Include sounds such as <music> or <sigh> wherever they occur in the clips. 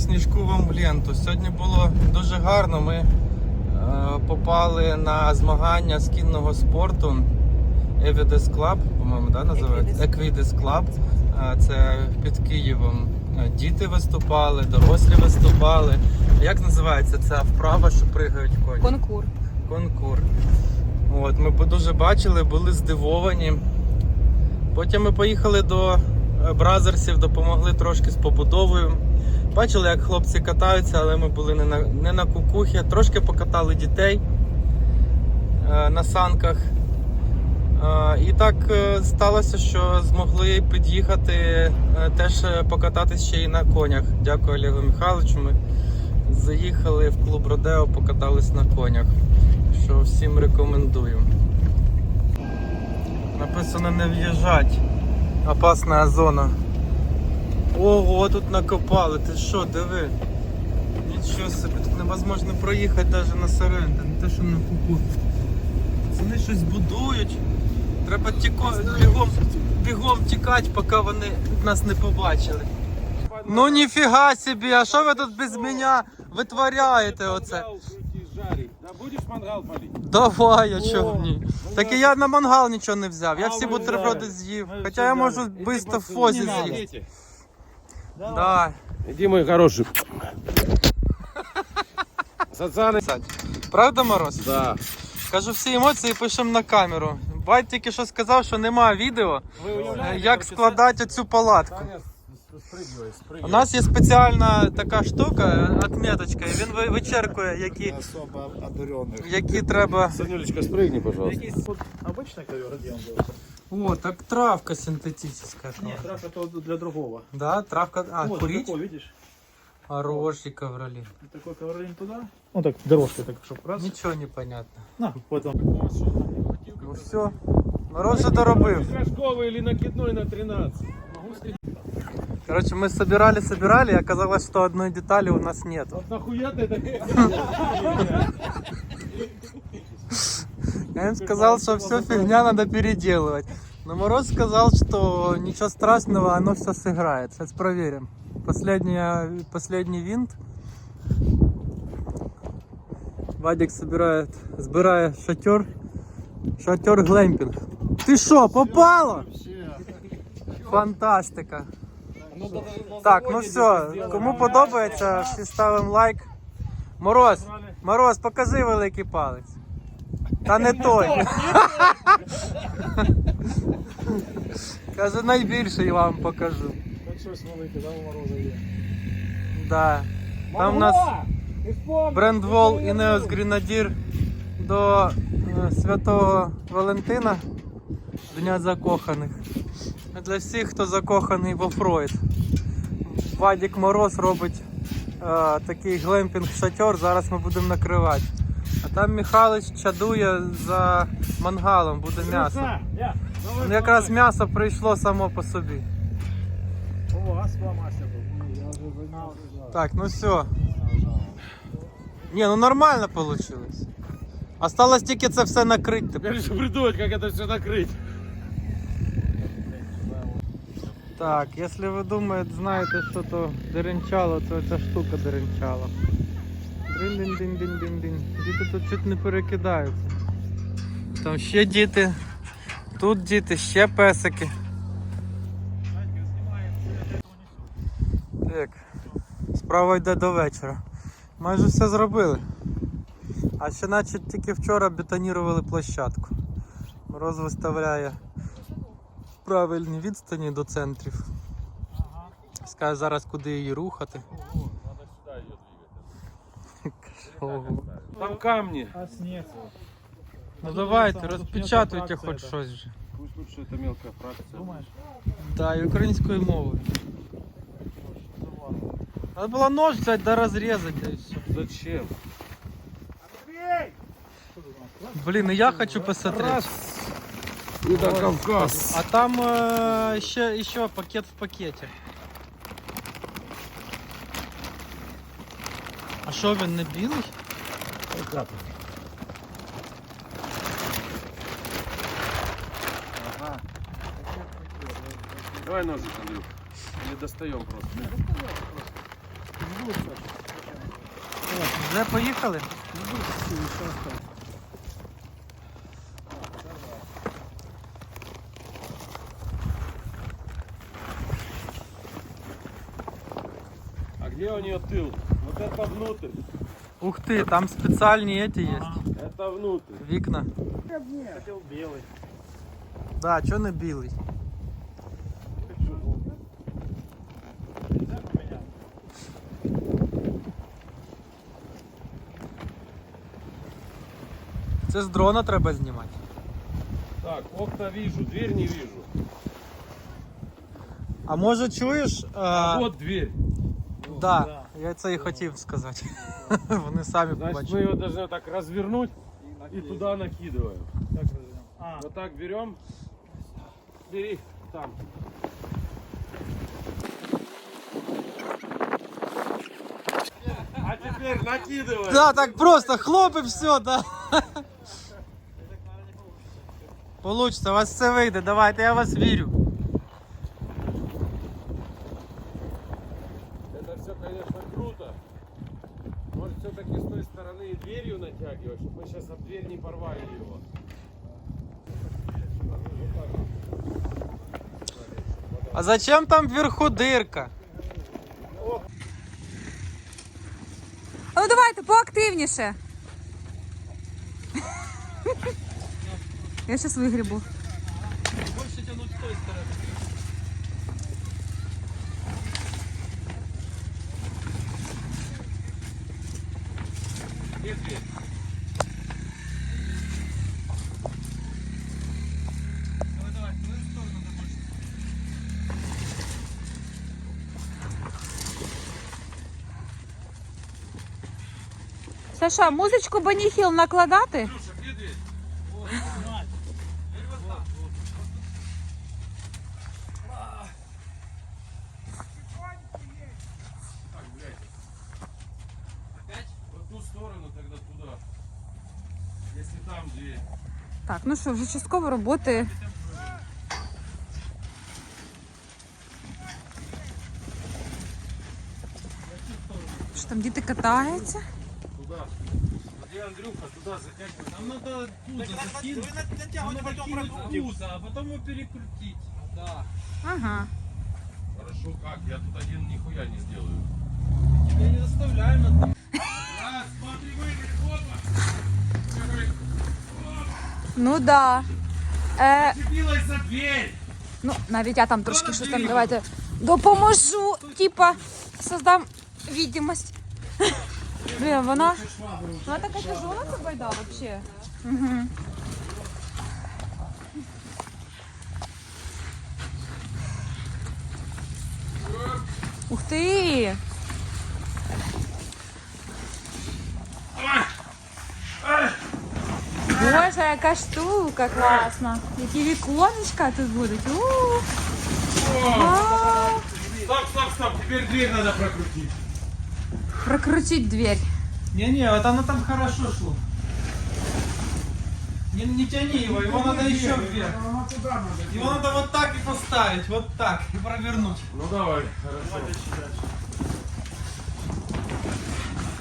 сніжку вам в ленту. Сьогодні було дуже гарно. Ми е, попали на змагання з кінного спорту Evides Club, по-моєму, да, називається? Equides Club. Е, Це під Києвом. Е, Діти виступали, дорослі виступали. Як називається ця вправа, що пригають коні? Конкур. Конкур. От, ми дуже бачили, були здивовані. Потім ми поїхали до бразерсів, допомогли трошки з побудовою. Бачили, як хлопці катаються, але ми були не на, не на кукухі. Трошки покатали дітей е, на санках. Е, і так е, сталося, що змогли під'їхати е, теж покататись ще й на конях. Дякую Олегу Михайловичу. Ми заїхали в клуб Родео, покатались на конях. Що всім рекомендую. Написано не в'їжджать. Опасна зона. Ого, тут накопали. Ти що, диви? Нічого собі, тут невозможно проїхати навіть на Соренто, не те, що на куку. Вони щось будують. Треба тіко... бігом, бігом тікати, поки вони нас не побачили. Ну ніфіга собі, а що ви тут без мене витворяєте оце? Мангал крути, жарить. Да будешь мангал палить? Давай, а чого О, ні? ну Так і ладно. я на мангал нічого не взяв. Я А, всі ви бутерброди взяли. з'їв. Ви Хоча все я взяли. можу Іди бисто в поцілуй. фозі Не надо. з'їсти. Да. Иди, мой хороший. Сацаны. Сань, Правда, Мороз? Да. Кажу, всі емоції пишемо на камеру. Байт тільки що сказав, що немає відео, е, як складати цю палатку. спрыгивай, спрыгивай. У нас є спеціальна така штука, отметочка, і він ви- вичеркує, які, особо одаренных. які треба. Санюлечка, спрыгни, пожалуйста. Обычный ковер где он был? О, так травка синтетична. Нет, травка то для другого. Да, травка. А, вот курить? такой, видишь? Хороший ковролин. Такой ковролин туда. Ну так, дорожка так, чтобы раз. Нічого не понятно. На, вот он. Ну все. Мороз вже доробив. Пирожковый или накидной на 13? Короче, мы собирали, собирали, и оказалось, что одной детали у нас нет. Вот нахуя ты это? <laughs> Я им сказал, что все фигня надо переделывать. Но Мороз сказал, что ничего страшного, оно все сыграет. Сейчас проверим. Последняя, последний винт. Вадик собирает, сбирает шатер. Шатер глемпинг. Ты что, попало? Фантастика. Так, ну все, кому подобається, всі ставимо лайк. Мороз, Мороз, покажи великий палець. Та не той. <laughs> Каже, найбільший вам покажу. Вот щось велике, да, у мороза є. Да. Там у нас брендвол і Неос Гренадір до е, Святого Валентина, Дня закоханих. Для всіх, хто закоханий в оффроїд. Вадік Мороз робить е, такий глемпінг-шатер, зараз ми будемо накривати. А там Михайлович чадує за мангалом, буде м'ясо. Ну, якраз м'ясо прийшло само по собі. О, а спламася був. Я вже. Так, ну все. Не, ну нормально получилось. Осталось тільки це все накрити. Теперь же придумать, как это все накрыть. Так, якщо ви думаєте, знаєте, що то деренчало, то ця штука деренчала. Дин-дин-дин-дин-дин-дин. Діти тут чуть не перекидаються. Там ще діти, тут діти, ще песики. Так, справа йде до вечора. Майже все зробили. А ще наче тільки вчора бетонірували площадку. Мороз виставляє правильні відстані до центрів. Скаже зараз, куди її рухати. Ого. Там камни. А снег. Ну давайте, розпечатуйте хоч щось вже. Пусть лучше это мелкая фракция. Думаєш? Так, і українською мовою. Треба було нож взяти да розрізати, да і все. Зачем? Блін, і я хочу посмотрети. Это Кавказ. А там е, ще, ще пакет в пакеті. А що він не білий? Давай ножик, Андрюх. Или достаем просто. будь, Саша? Вже поїхали? Не где у нее тыл? Вот это внутрь. Ух ти, там спеціальні еті є. Это внутрь. Вікна. Хотел белый. Да, чого не білий? Нельзя поменять? Це з дрона треба знімати. Так, окна вижу, дверь не вижу. А може чуєш? А, Вот дверь. да, я це і хотів сказати. <laughs> Вони самі Значит, мы побачили. ее должны так развернуть И и наклеить. туда накидываем. Как развернем? А, Вот так берем. Бери там. А теперь накидываем. Да, так просто хлоп і все, да. Получится, у вас все вийде, давайте, я вас вірю. Это все, конечно, круто. Может, все-таки с той стороны и дверью натягивать, чтобы мы сейчас об дверь не порвали его. А зачем там вверху дирка? А ну давайте поактивніше. Я вигрібу. Больше туда. Если там дверь. Так, ну що, вже частково роботи. Що там діти катаються? Туда. Где Андрюха? Туда затягивай. Нам надо пузо закинуть. Нам надо кинуть пузо, а потом его перекрутить. Да. Ага. Хорошо, как? Я тут один нихуя не сделаю. Тебя не заставляем это. Раз, два, три, выиграли, опа! Ну да. Е, Цепилась за дверь! ну, навіть я там трошки щось там давайте допоможу. Типа, создам відомість. Блін, вона. Вона така тяжела, ця байда, вообще. Угу. Ух ти! Боже, яка штука класна. Які віконечка тут будуть. У. Вау! Стоп, стоп, стоп! Теперь дверь надо прокрутить. Прокрутить дверь. Не-не, вот оно там хорошо шло. Не, не тяни его, его надо еще вверх. ну. Его надо вот так и поставить, вот так, и провернуть. Ну давай, хорошо.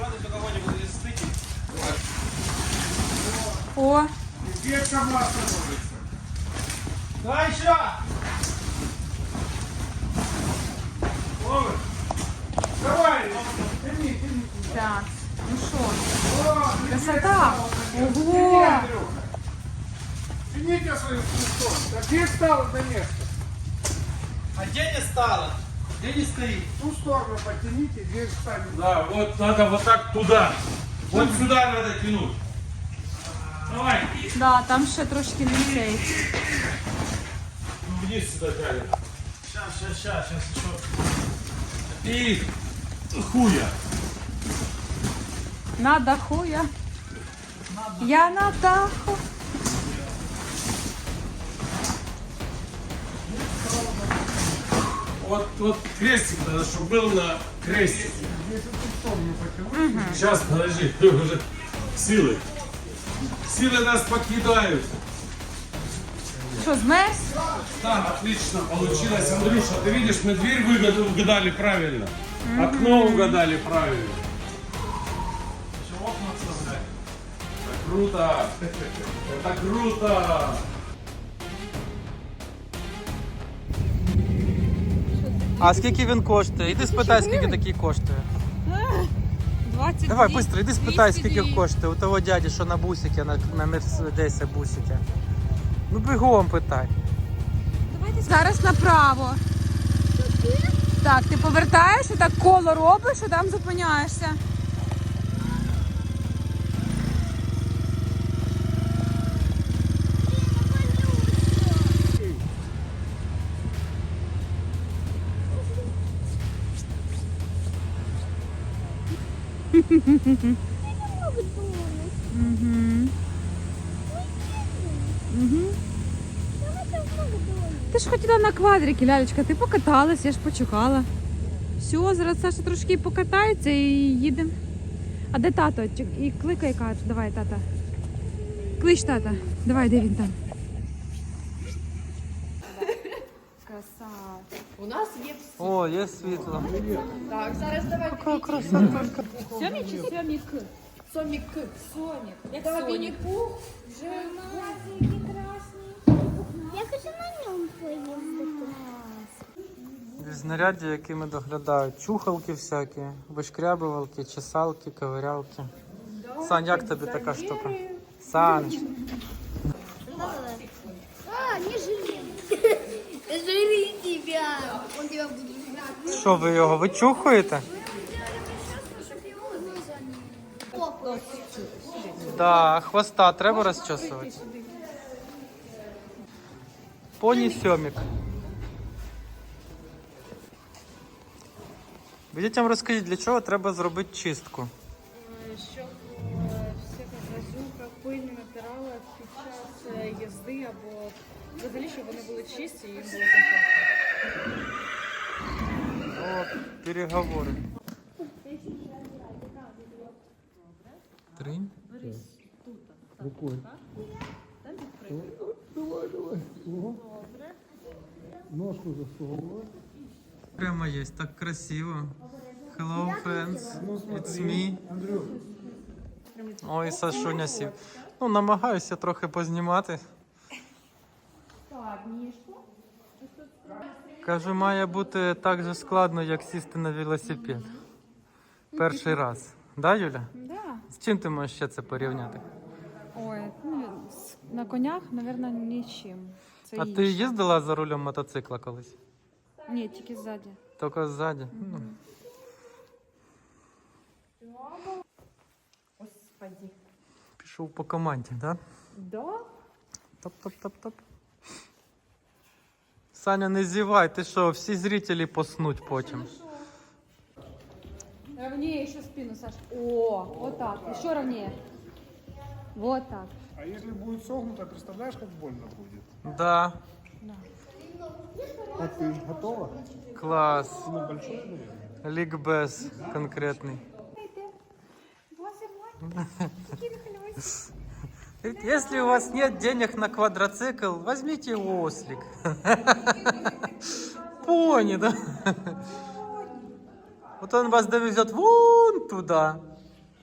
Ладно, что кого-нибудь здесь стыки. О, Дверь сама становится. Давай еще! Давай, тяни, тяни. так. Ну що, О, красота. Ого! Тяните свою сторону. Так где стало на место? А где не стало? Где не стоит? В ту сторону потяните, дверь станет. Да, вот надо вот так туда. Вот сюда надо тянуть. Давай. Да, там ще трошки не цей. Ну, Вниз сюда тянем. Сейчас, сейчас, сейчас, сейчас еще. И хуя. На даху я. Я на даху. Вот, вот крестик надо, чтобы был на крестике. Сейчас, подожди, <laughs> уже силы. Силы нас покидают. Що, змерз? Так, отлично получилось, Андрюша. Ты видишь, мы дверь угадали правильно. Окно угадали правильно. Круто. <laughs> Это круто. А скільки він коштує? Іди спитай, скільки такий коштує. <laughs> 20 Давай, швидко, іди спитай, скільки коштує. У того дяді, що на бусики, на, на Мерседесі бусики. Ну бігом питай. Зараз направо. Так, ти повертаєш, так коло робиш, і там зупиняєшся. Ти ж хотіла на квадрики, лялечка, ти покаталась, я ж почекала. Все, зараз Саша трошки покатається і їдемо. А де тато? І кликай каже, давай, тата. Клич тата. Давай, де він там? У нас є всі. О, є світло. Так, зараз давай. Яка красота. Сьомік чи сьомік? Сомік. Сонік. Як Давай Сонік. Вінні-Пух. Я хочу на ньому поїздити. Знаряддя, якими доглядають. Чухалки всякі, вишкрябувалки, чесалки, ковирялки. Сань, як тобі така штука? Сань. Що ви його вичухуєте? Да, хвоста треба розчесувати. Поні. Ви дітям розкажіть, для чого треба зробити чистку? щоб е, всяка грязюка, пиль не натирала під час е, їзди або взагалі, щоб вони були чисті і їм було комфортно. О, переговори. Тринь. Прямо є, так красиво. Hello, friends. It's me. Ой, Сашуня сів. Ну, намагаюся трохи познімати. Кажу, має бути так же складно, як сісти на велосипед. Перший раз. Да, Юля? Да. З чим ти можеш ще це порівняти? Ой, ну, с- на конях, мабуть, нічим. Це А інше. ти їздила за рулем мотоцикла колись? Ні, тільки ззаді. Тільки ззаді. Ну. Господи. Пішов по команді, так? Да? Топ-топ-топ-топ. Саня, не зівай, ти що, всі зрителі поснуть потім. Ровнее еще спину, Саш. О, вот так. Еще ровнее. Вот так. А если будет согнуто, представляешь, как больно будет? Да, А ты готова? клас. Ну, большой, наверное. Лікбез конкретний. <laughs> Говорит, Если у вас нет денег на квадроцикл, возьмите ослик. <laughs> Пони, да? Вот он вас довезет вон туда.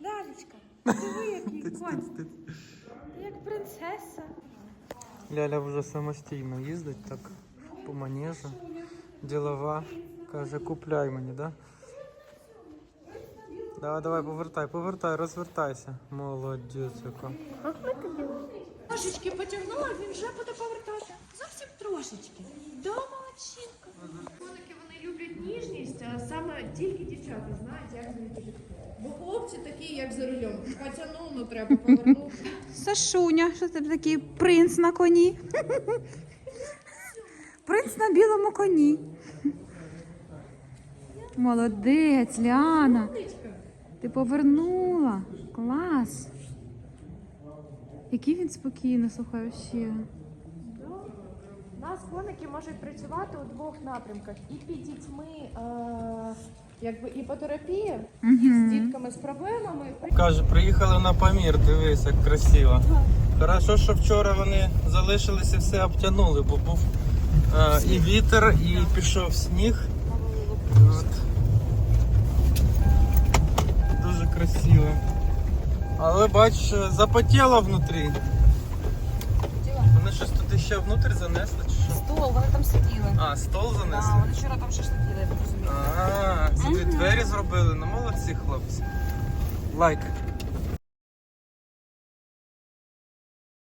Лялечка, диви, який Тиць, клас. тиць, тиць. Ти як принцеса. Ляля вже самостійно їздить так по манежу. Ділова. Каже, купляй мені, да? Давай, давай, повертай, повертай, розвертайся. Молодець, яка. Трошечки потягнула, він вже буде повертати. Зовсім трошечки. Да, молодчинка. Коники вони люблять ніжність, а саме тільки дівчата знають, як з ними. Бо хлопці такі, як за рулем. Потягнув, ну треба повернути. Сашуня, що це такий принц на коні? Принц на білому коні. Молодець, Ляна. Ти повернула. Клас. Який він спокійний, слухай, ще. У нас коники можуть працювати у двох напрямках. І під дітьми, е, якби іпотерапія, і з дітками з проблемами. Каже, приїхали на Памір, дивись, як красиво. Хорошо, що вчора вони залишилися, все обтянули, бо був е, і вітер, і пішов сніг. От. красиве. Але бач, запотіло внутрі. Вони щось туди ще внутрі занесли чи що? Стол, вони там сиділи. А, стол занесли? А, вони вчора там сиділи, я так розумію. А, це двері зробили, ну молодці хлопці. Лайк.